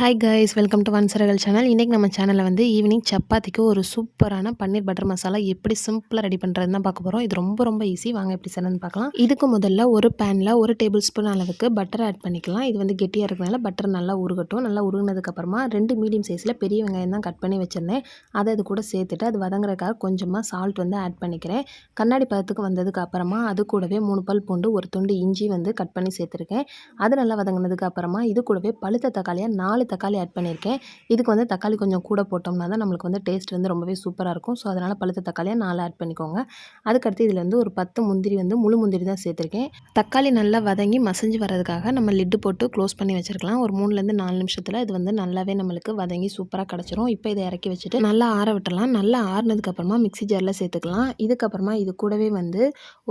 Hi guys welcome to வன்சரகல் channel இன்றைக்கி நம்ம சேனலில் வந்து ஈவினிங் சப்பாத்திக்கு ஒரு சூப்பரான பன்னீர் பட்டர் மசாலா எப்படி சிம்பிளாக ரெடி பண்ணுறதுன்னு தான் பார்க்க போகிறோம் இது ரொம்ப ரொம்ப ஈஸி வாங்க எப்படி செய்யணும்னு பார்க்கலாம். இதுக்கு முதல்ல ஒரு பேனில் ஒரு டேபிள் ஸ்பூன் அளவுக்கு பட்டர் ஆட் பண்ணிக்கலாம். இது வந்து கெட்டியாக இருக்கிறதுனால பட்டர் நல்லா உருகட்டும். நல்லா உருகினதுக்கப்புறமா ரெண்டு மீடியம் சைஸில் பெரிய வெங்காயம் தான் கட் பண்ணி வச்சுருந்தேன். அதை அது கூட சேர்த்துட்டு அது வதங்குறதுக்காக கொஞ்சமாக சால்ட் வந்து ஆட் பண்ணிக்கிறேன். கண்ணாடி பதத்துக்கு வந்ததுக்கு அப்புறமா அது கூடவே மூணு பல் பூண்டு ஒரு துண்டு இஞ்சி வந்து கட் பண்ணி சேர்த்துருக்கேன். அது நல்லா வதங்கினதுக்கு அப்புறமா இது கூடவே பழுத்த தக்காளியாக நாலு தக்காளி ஆட் பண்ணியிருக்கேன். இதுக்கு வந்து தக்காளி கொஞ்சம் கூட போட்டோம்னா தான் நம்மளுக்கு வந்து டேஸ்ட் வந்து ரொம்பவே சூப்பராக இருக்கும். ஸோ அதனால் பழுத்த தக்காளியாக நாலு ஆட் பண்ணிக்கோங்க. அதுக்கடுத்து இதில் வந்து ஒரு பத்து முந்திரி வந்து முழு முந்திரி தான் சேர்த்துருக்கேன். தக்காளி நல்லா வதங்கி மசஞ்சு வர்றதுக்காக நம்ம லிட்டு போட்டு க்ளோஸ் பண்ணி வச்சுருக்கலாம். ஒரு மூணுலேருந்து நாலு நிமிஷத்தில் இது வந்து நல்லாவே நம்மளுக்கு வதங்கி சூப்பராக கிடச்சிரும். இப்போ இதை இறக்கி வச்சுட்டு நல்லா ஆற விட்டலாம் நல்லா ஆறினதுக்கப்புறமா மிக்ஸி ஜாரில் சேர்த்துக்கலாம். இதுக்கப்புறமா இது கூடவே வந்து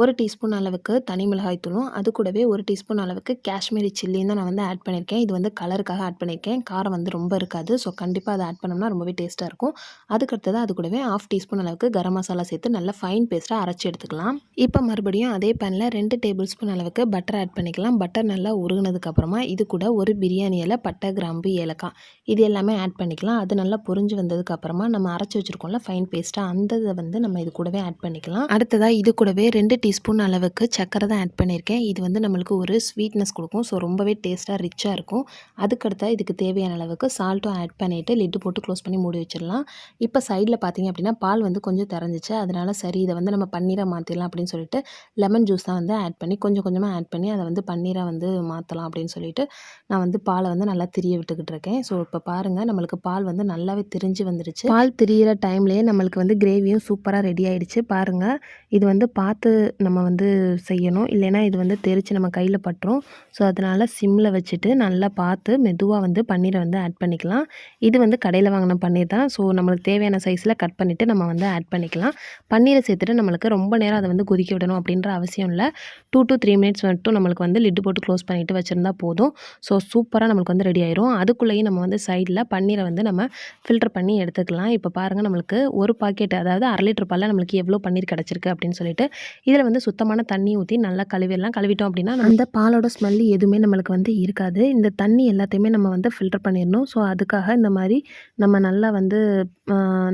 ஒரு டீஸ்பூன் அளவுக்கு தனி மிளகாய் தூளும் அது கூடவே ஒரு டீஸ்பூன் அளவுக்கு காஷ்மீரி சில்லியும் தான் நான் வந்து ஆட் பண்ணியிருக்கேன். இது வந்து கலருக்காக ஆட் பண்ணியிருக்கேன். காரம் வந்து ரொம்ப இருக்காது. ஸோ கண்டிப்பாக அதை ஆட் பண்ணோம்னா ரொம்பவே டேஸ்ட்டாக இருக்கும். அதுக்கடுத்தது அது கூடவே ஆஃப் டீஸ்பூன் அளவுக்கு கரம் மசாலா சேர்த்து நல்லா ஃபைன் பேஸ்ட்டாக அரைச்சி எடுத்துக்கலாம். இப்போ மறுபடியும் அதே பேனில் ரெண்டு டேபிள் ஸ்பூன் அளவுக்கு பட்டர் ஆட் பண்ணிக்கலாம். பட்டர் நல்லா உருகினதுக்கப்புறமா இது கூட ஒரு பிரியாணி இலை பட்டை கிராம்பு ஏலக்காய் இது எல்லாமே ஆட் பண்ணிக்கலாம். அது நல்லா புரிஞ்சு வந்ததுக்கப்புறமா நம்ம அரைச்சி வச்சுருக்கோம்ல ஃபைன் பேஸ்ட்டாக அந்த இதை வந்து நம்ம இது கூடவே ஆட் பண்ணிக்கலாம். அடுத்ததாக இது கூடவே ரெண்டு டீஸ்பூன் அளவுக்கு சக்கரை தான் ஆட் பண்ணியிருக்கேன். இது வந்து நம்மளுக்கு ஒரு ஸ்வீட்னஸ் கொடுக்கும். ஸோ ரொம்பவே டேஸ்ட்டாக ரிச்சாக இருக்கும். அதுக்கடுத்தா இதுக்கு தேவை தேவையான அளவுக்கு சால்ட்டும் ஆட் பண்ணிவிட்டு லிட்டு போட்டு க்ளோஸ் பண்ணி மூடி வச்சிடலாம். இப்போ சைடில் பார்த்திங்க அப்படின்னா பால் வந்து கொஞ்சம் திறந்துச்சு. அதனால் சரி இதை வந்து நம்ம பன்னீராக மாற்றிடலாம் அப்படின்னு சொல்லிட்டு லெமன் ஜூஸ் தான் வந்து ஆட் பண்ணி கொஞ்சம் கொஞ்சமாக ஆட் பண்ணி அதை வந்து பன்னீராக வந்து மாற்றலாம் அப்படின்னு சொல்லிட்டு நான் வந்து பாலை வந்து நல்லா திரிய விட்டுக்கிட்டு இருக்கேன். ஸோ இப்போ பாருங்கள் நம்மளுக்கு பால் வந்து நல்லாவே திரிஞ்சு வந்துருச்சு. பால் திரியிற டைம்லேயே நம்மளுக்கு வந்து கிரேவியும் சூப்பராக ரெடி ஆகிடுச்சு பாருங்கள் இது வந்து பார்த்து நம்ம வந்து செய்யணும். இல்லைன்னா இது வந்து தெரித்து நம்ம கையில் பட்டுரும். ஸோ அதனால் சிம்மில் வச்சுட்டு நல்லா பார்த்து மெதுவாக வந்து பன்னீரை பன்னீரை வந்து ஆட் பண்ணிக்கலாம். இது வந்து கடையில் வாங்கின பன்னீர் தான். ஸோ நம்மளுக்கு தேவையான சைஸில் கட் பண்ணிவிட்டு நம்ம வந்து ஆட் பண்ணிக்கலாம். பன்னீரை சேர்த்துட்டு நம்மளுக்கு ரொம்ப நேரம் அதை வந்து கொதிக்க விடணும் அப்படின்ற அவசியம் இல்லை. டூ டு த்ரீ மினிட்ஸ் மட்டும் நம்மளுக்கு வந்து லிட்டு போட்டு க்ளோஸ் பண்ணிவிட்டு வச்சுருந்தா போதும். ஸோ சூப்பராக நம்மளுக்கு வந்து ரெடி ஆயிரும். அதுக்குள்ளேயும் நம்ம வந்து சைடில் பன்னீரை வந்து நம்ம ஃபில்டர் பண்ணி எடுத்துக்கலாம். இப்போ பாருங்கள் நம்மளுக்கு ஒரு பாக்கெட் அதாவது அரை லிட்டர் பாலில் நம்மளுக்கு எவ்வளோ பன்னீர் கிடச்சிருக்கு அப்படின்னு சொல்லிட்டு இதில் வந்து சுத்தமான தண்ணி ஊற்றி நல்லா கழுவிடலாம். கழுவிட்டோம் அப்படின்னா அந்த பாலோட ஸ்மெல் எதுவுமே நம்மளுக்கு வந்து இருக்காது. இந்த தண்ணி எல்லாத்தையுமே நம்ம வந்து ஃபில்டர் பண்ணிடணும் ஸோ அதுக்காக இந்த மாதிரி நம்ம நல்லா வந்து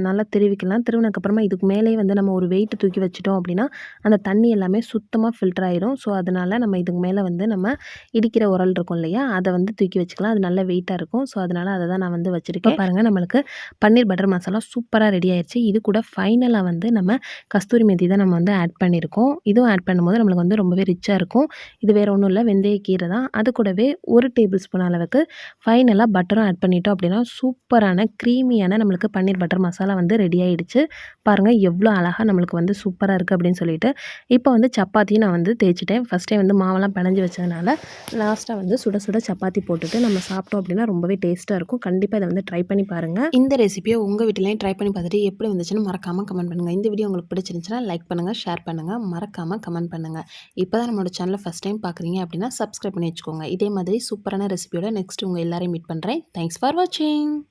நல்லா திருவிக்கலாம். திருவினக்கப்புறமா இதுக்கு மேலே வந்து நம்ம ஒரு வெயிட்டு தூக்கி வச்சிட்டோம் அப்படின்னா அந்த தண்ணி எல்லாமே சுத்தமாக ஃபில்டர் ஆயிரும். ஸோ அதனால் நம்ம இதுக்கு மேலே வந்து நம்ம இடிக்கிற உரல் இருக்கும் இல்லையா? அதை வந்து தூக்கி வச்சுக்கலாம். அது நல்ல வெயிட்டாக இருக்கும். ஸோ அதனால் அதை தான் நான் வந்து வச்சுருக்கேன். பாருங்கள் நம்மளுக்கு பன்னீர் பட்டர் மசாலா சூப்பராக ரெடி ஆயிடுச்சு இது கூட ஃபைனலாக வந்து நம்ம கஸ்தூரி மெத்தி தான் நம்ம வந்து ஆட் பண்ணியிருக்கோம் இதுவும் ஆட் பண்ணும்போது நம்மளுக்கு வந்து ரொம்பவே ரிச்சாக இருக்கும். இது வேறு ஒன்றும் இல்லை. வெந்தய கீரை தான். அது கூடவே ஒரு டேபிள் ஸ்பூன் அளவுக்கு ஃபைனலாக பட்டரும் ஆட் பண்ணிட்டோம் அப்படின்னா சூப்பரான க்ரீமியான நம்மளுக்கு பன்னீர் பட்டர் மசாலா வந்து ரெடி ஆகிடுச்சு பாருங்கள் எவ்வளோ அழகாக நம்மளுக்கு வந்து சூப்பராக இருக்குது அப்படின்னு சொல்லிட்டு. இப்போ வந்து சப்பாத்தியும் நான் வந்து தேய்ச்சிட்டேன். ஃபஸ்ட்டே வந்து மாவெல்லாம் பிணைஞ்சு வச்சதுனால லாஸ்ட்டாக வந்து சுட சுட சப்பாத்தி போட்டுட்டு நம்ம சாப்பிட்டோம் அப்படின்னா ரொம்பவே டேஸ்ட்டாக இருக்கும். கண்டிப்பாக இதை வந்து ட்ரை பண்ணி பாருங்கள் இந்த ரெசிபியை உங்கள் வீட்டிலையும் ட்ரை பண்ணி பார்த்துட்டு எப்படி வந்துச்சுன்னு மறக்காமல் கமெண்ட் பண்ணுங்கள் இந்த வீடியோ உங்களுக்கு பிடிச்சிருந்துச்சுன்னா லைக் பண்ணுங்கள் ஷேர் பண்ணுங்கள் மறக்காமல் கமெண்ட் பண்ணுங்கள் இப்போ தான் நம்மளோட சேனலை ஃபஸ்ட் டைம் பார்க்குறீங்க அப்படின்னா சப்ஸ்கிரைப் பண்ணி வச்சுக்கோங்க. இதே மாதிரி சூப்பரான ரெசிபியோட நெக்ஸ்ட் உங்கள் எல்லாரையும் மீட் பண்ணுறேன் தேங்க்ஸ் ஃபார் வாட்சிங்